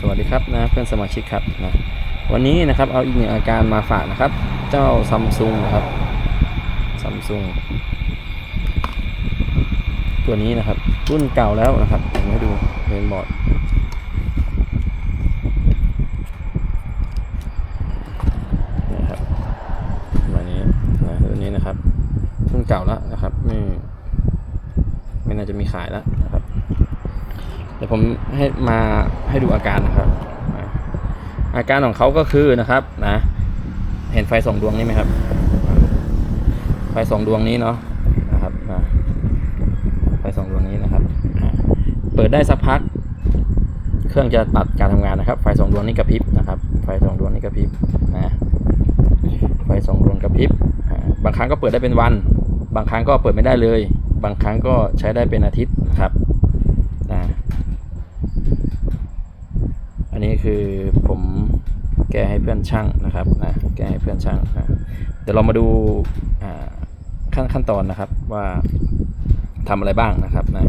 สวัสดีครับนะเพื่อนสมาชิกครับนะวันนี้นะครับเอาอีกหนึ่งอาการมาฝากนะครับ เจ้าซัมซุงนะครับซัมซุงตัวนี้นะครับ รุ่นเก่าแล้วนะครับผมให้ดูเมนบอร์ดนะครับตัวนี้นะตัวนี้นะครับ รุ่นเก่าแล้วนะครับไม่ไม่น่าจะมีขายแล้ว เดี๋ยวผมให้มาให้ดูอาการนะครับ อาการของเขาก็คือนะครับนะเห็นไฟสองดวงนี้ไหมครับ ไฟสองดวงนี้เนาะนะครับไฟสองดวงนี้นะครับ เปิดได้สักพัก เครื่องจะตัดการทำงานนะครับ ไฟสองดวงนี้กระพริบนะครับ ไฟสองดวงนี้กระพริบนะไฟสองดวงกระพริบบางครั้งก็เปิดได้เป็นวัน บางครั้งก็เปิดไม่ได้เลย บางครั้งก็ใช้ได้เป็นอาทิตย์นะครับนะ อั นี้คือผมแก้ให้เพื่อนช่างนะครับนะแก้ให้เพื่อนช่างนะเดี๋ยวเรามาดูขั้นขั้นตอนนะครับว่าทำอะไรบ้างนะครับนะ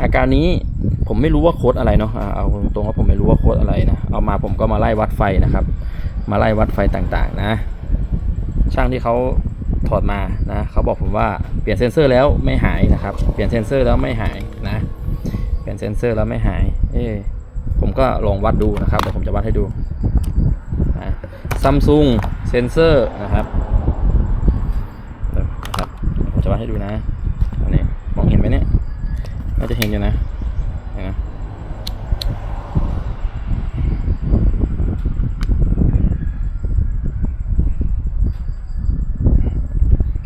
อาการนี้ผมไม่รู้ว่าโค้ดอะไรเนาะเอาตรงๆว่าผมไม่รู้ว่าโค้ดอะไรนะเอามาผมก็มาไล่วัดไฟนะครับ มาไล่วัดไฟต่างๆนะ ช่างที่เขาถอดมานะเขาบอกผมว่าเปลี่ยนเซนเซอร์แล้วไม่หายนะครับ เปลี่ยนเซนเซอร์แล้วไม่หายนะ เปลี่ยนเซนเซอร์แล้วไม่หาย เอ๊ ผมก็ลองวัดดูนะครับเดี๋ยวผมจะวัดให้ดูนะซัมซุงเซนเซอร์นะครับนะครับ ผมจะวัดให้ดูนะอันนี้มองเห็นไหมเนี่ยน่าจะเห็นอยู่นะเห็นนะ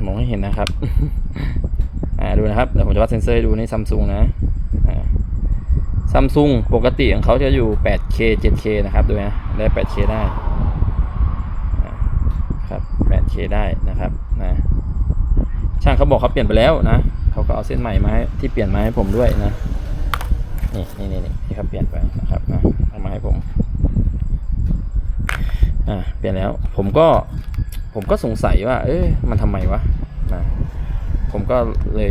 มองให้เห็นนะครับ อ่าดูนะครับเดี๋ยวผมจะวัดเซนเซอร์ให้ดูในซัมซุงนะ ซัมซุงปกติของเขาจะอยู่ 8K 7K นะครับดูนะได้ 8K ได้ครับ 8K ได้นะครับนะช่างเขาบอกเขาเปลี่ยนไปแล้วนะเขาก็เอาเส้นใหม่มาให้ที่เปลี่ยนมาให้ผมด้วยนะนี่นี่นี่นี่ที่เขาเปลี่ยนไปนะครับนะเอามาให้ผมอ่าเปลี่ยนแล้วผมก็ผมก็สงสัยว่า เอ๊ะมันทำไมวะนะผมก็เลย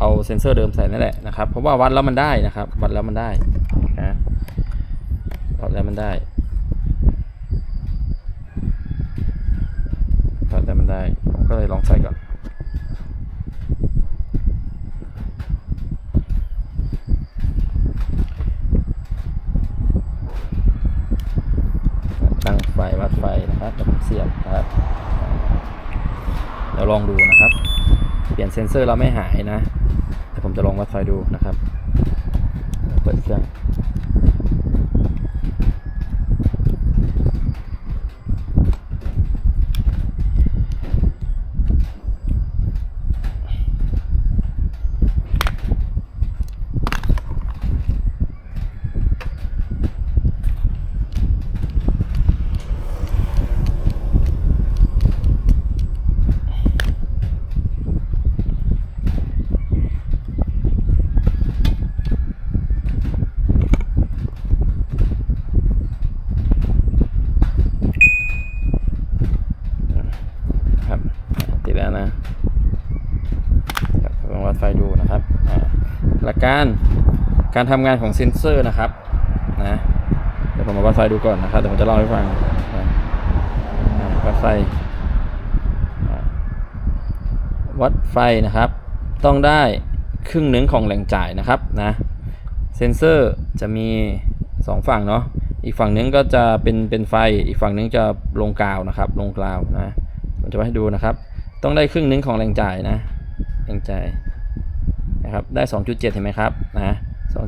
เอาเซ็นเซอร์เดิมใส่นั่นแหละนะครับเพราะว่าวัดแล้วมันได้นะครับ วัดแล้วมันได้นะวัดแล้วมันได้วัดแล้วมันได้ผมก็เลยลองใส่ก่อนตั้งไฟวัดไฟนะครับแล้วเสียบนะครับเดี๋ยวลองดูนะครับ เปลี่ยนเซ็นเซอร์แล้วไม่หายนะ ผมจะลองวัดไฟดูนะครับ เปิดเครื่องครับติดแล้วนะครับลองวัดไฟดูนะครับอ่าหลั การการทำงานของเซ็นเซอร์นะครับนะเดี๋ยวผมมาวัดไฟดูก่อนนะครับเดี๋ยวผมจะเล่าให้ฟังนะวัดไฟวัดไฟนะครับ ต้องได้ครึ่งหนึ่งของแหล่งจ่ายนะครับนะเซนเซอร์จะมีสองฝั่งเนาะอีกฝั่งหนึงก็จะเป็นเป็นไฟอีกฝั่งหนึงจะลงกาวนะครับ ลงกาวนะผมจะมาให้ดูนะครับ ต้องได้ครึ่งหนึ่งของแรงจ่ายนะแรงจ่าย นะครับได้ 2.7 เห็นไหมครับนะ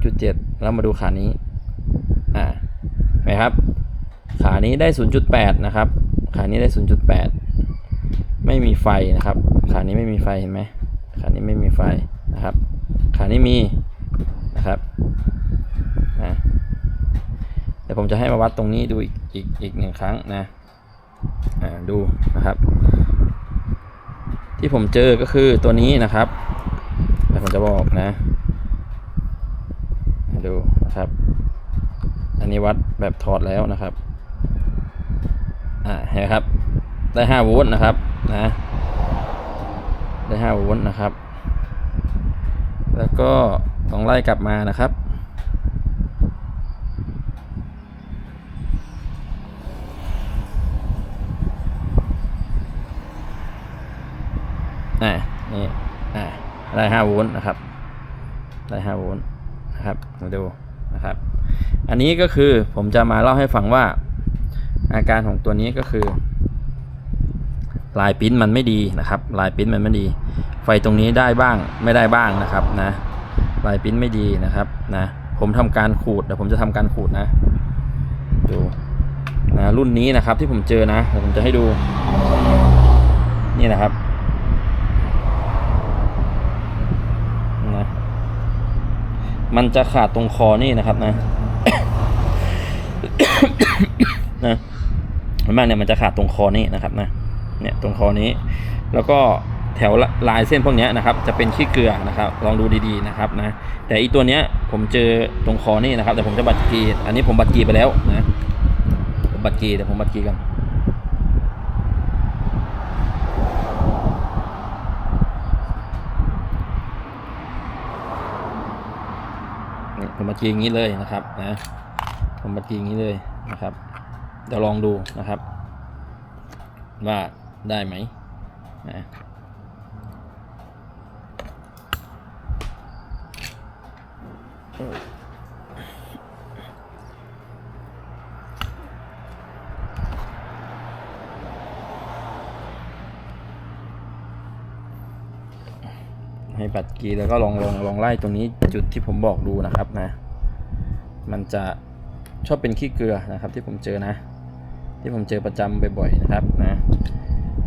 2.7 แล้วมาดูขานี้อ่าเห็นไหมครับ ขานี้ได้ 0.8 นะครับ ขานี้ได้ 0.8 ไม่มีไฟนะครับ ขานี้ไม่มีไฟเห็นไหมขานี้ไม่มีไฟนะครับ ขานี้มีนะครับนะเดี๋ยวผมจะให้มาวัดตรงนี้ดูอีกอีกอีกหนึ่งครั้งนะอ่าดูนะครับ ที่ผมเจอก็คือตัวนี้นะครับ ดี๋ผมจะบอกนะดูครับ อันนี้วัดแบบถอดแล้วนะครับ อ่าเห็นครับ ได้5โวลต์นะครับนะได้5โวลต์นะครับ แล้วก็ต้องไล่กลับมานะครับอ่านี่ ได้ห้าโวลต์นะครับ ได้ห้าโวลต์นะครับ มาดูนะครับ อันนี้ก็คือผมจะมาเล่าให้ฟังว่า อาการของตัวนี้ก็คือ ลายปิ้นมันไม่ดีนะครับ ลายปิ้นมันไม่ดี ไฟตรงนี้ได้บ้างไม่ได้บ้างนะครับนะ ลายปิ้นไม่ดีนะครับนะ ผมทำการขูดเดี๋ยวผมจะทำการขูดนะ ดูนะรุ่นนี้นะครับที่ผมเจอนะเดี๋ยวผมจะให้ดู นี่นะครับนะ มันจะขาดตรงคอนี่นะครับนะนะส่วนมากเนี่ยมันจะขาดตรงคอนี่นะครับนะเนี่ยตรงคอนี้ แล้วก็แถวลายเส้นพวกนี้นะครับ จะเป็นขี้เกลือนะครับ ลองดูดีๆนะครับนะ แต่อีตัวเนี้ยผมเจอตรงคอนี่นะครับ แต่ผมจะบัดกีอันนี้ผมบัดกีไปแล้วนะผมบัดกีแต่ผมบัดกีกัน ผมบัดกีอย่างนี้เลยนะครับนะผมบัดกีอย่างนี้เลยนะครับเดี๋ยวลองดูนะครับ ว่าได้ไหมนะ ให้ปัดกีแล้วก็ลองลองลองไล่ตรงนี้จุดที่ผมบอกดูนะครับนะ มันจะชอบเป็นขี้เกลือนะครับ ที่ผมเจอนะ ที่ผมเจอประจำบ่อยๆนะครับนะ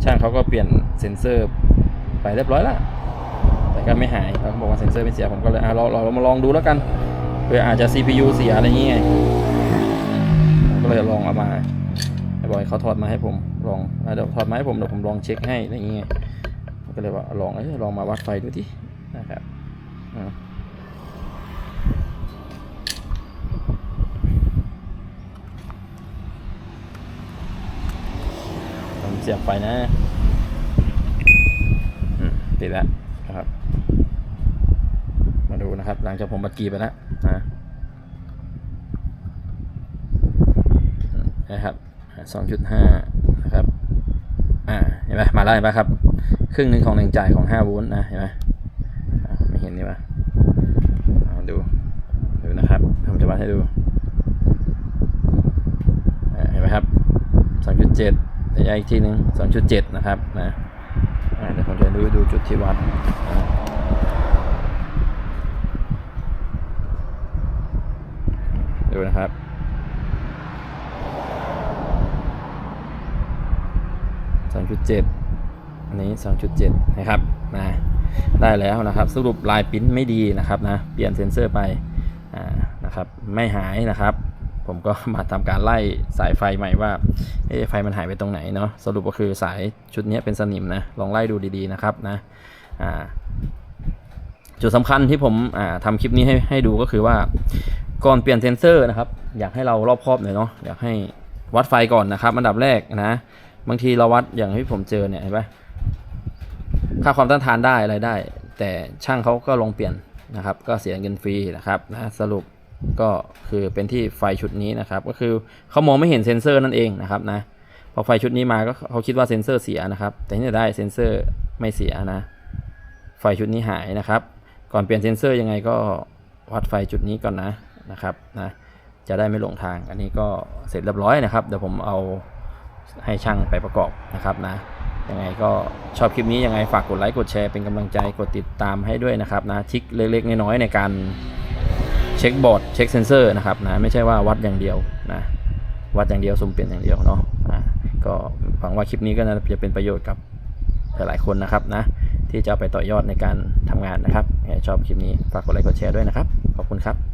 ช่างเขาก็เปลี่ยนเซ็นเซอร์ไปเรียบร้อยแล้วแต่ก็ไม่หายเขาบอกว่าเซ็นเซอร์ไม่เสียผมก็เลยอะเราเรามาลองดูแล้วกันเผื่ออาจจะ CPU เสียอะไรเงี้ยก็เลยลองเอามาให้บอยเขาถอดมาให้ผมลองเดี๋ยวถอดมาให้ผมเดี๋ยวผมลองเช็คให้อะไรเงี้ย ก็เลยว่าลองเอ้ยลองมาวัดไฟดูดินะครับผมเสียบไปนะติดแล้วนะครับ มาดูนะครับ หลังจากผมบัดกีไปแล้วนะนะครับสองจุดห้านะครับ อ่า เห็นไหมมาแล้วเห็นไหมครับ ครึ่งหนึ่งของหนึ่งจ่ายของห้าโวลต์นะเห็นไหมไม่เห็นนี่ปะอ่าดูดูนะครับผมจะวัดให้ดูเห็นไหมครับสองจุดเจ็ดระยะอีกทีหนึ่งสองจุดเจ็ดนะครับนะเดี๋ยวผมจะดูดูจุดที่วัดดูนะครับสองจุดเจ็ด อันนี้สองจุดเจ็ดนะครับนะได้แล้วนะครับ สรุปลายปิ้นไม่ดีนะครับนะเปลี่ยนเซ็นเซอร์ไปอ่านะครับไม่หายนะครับ ผมก็มาทำการไล่สายไฟใหม่ว่าเอ๊ะไฟมันหายไปตรงไหนเนาะสรุปก็คือสายชุดนี้เป็นสนิมนะลองไล่ดูดีๆนะครับนะอ่าจุดสำคัญที่ผมอ่าทำคลิปนี้ให้ให้ดูก็คือว่าก่อนเปลี่ยนเซนเซอร์นะครับ อยากให้เรารอบคอบหน่อยเนาะอยากให้วัดไฟก่อนนะครับอันดับแรกนะบางทีเราวัดอย่างที่ผมเจอเนี่ยเห็นปะ ค่าความต้านทานได้อะไรได้ แต่ช่างเขาก็ลองเปลี่ยนนะครับ ก็เสียเงินฟรีนะครับนะสรุปก็คือเป็นที่ไฟชุดนี้นะครับ ก็คือเขามองไม่เห็นเซ็นเซอร์นั่นเองนะครับนะพอไฟชุดนี้มาก็เขาคิดว่าเซ็นเซอร์เสียนะครับ แต่ที่ไหนได้เซ็นเซอร์ไม่เสียนะ ไฟชุดนี้หายนะครับ ก่อนเปลี่ยนเซ็นเซอร์ยังไงก็วัดไฟจุดนี้ก่อนนะนะครับนะจะได้ไม่หลงทาง อันนี้ก็เสร็จเรียบร้อยนะครับ เดี๋ยวผมเอาให้ช่างไปประกอบนะครับนะ ยังไงก็ชอบคลิปนี้ยังไงฝากกดไลค์กดแชร์เป็นกำลังใจกดติดตามให้ด้วยนะครับนะทิกเล็กๆน้อยๆในการเช็คบอร์ดเช็คเซนเซอร์นะครับนะไม่ใช่ว่าวัดอย่างเดียวนะวัดอย่างเดียวสุ่มเปลี่ยนอย่างเดียวเนาะอ่าก็หวังว่าคลิปนี้ก็น่าจะเป็นประโยชน์กับหลายๆคนนะครับนะที่จะไปต่อยอดในการทำงานนะครับชอบคลิปนี้ฝากกดไลค์กดแชร์ด้วยนะครับ ขอบคุณครับ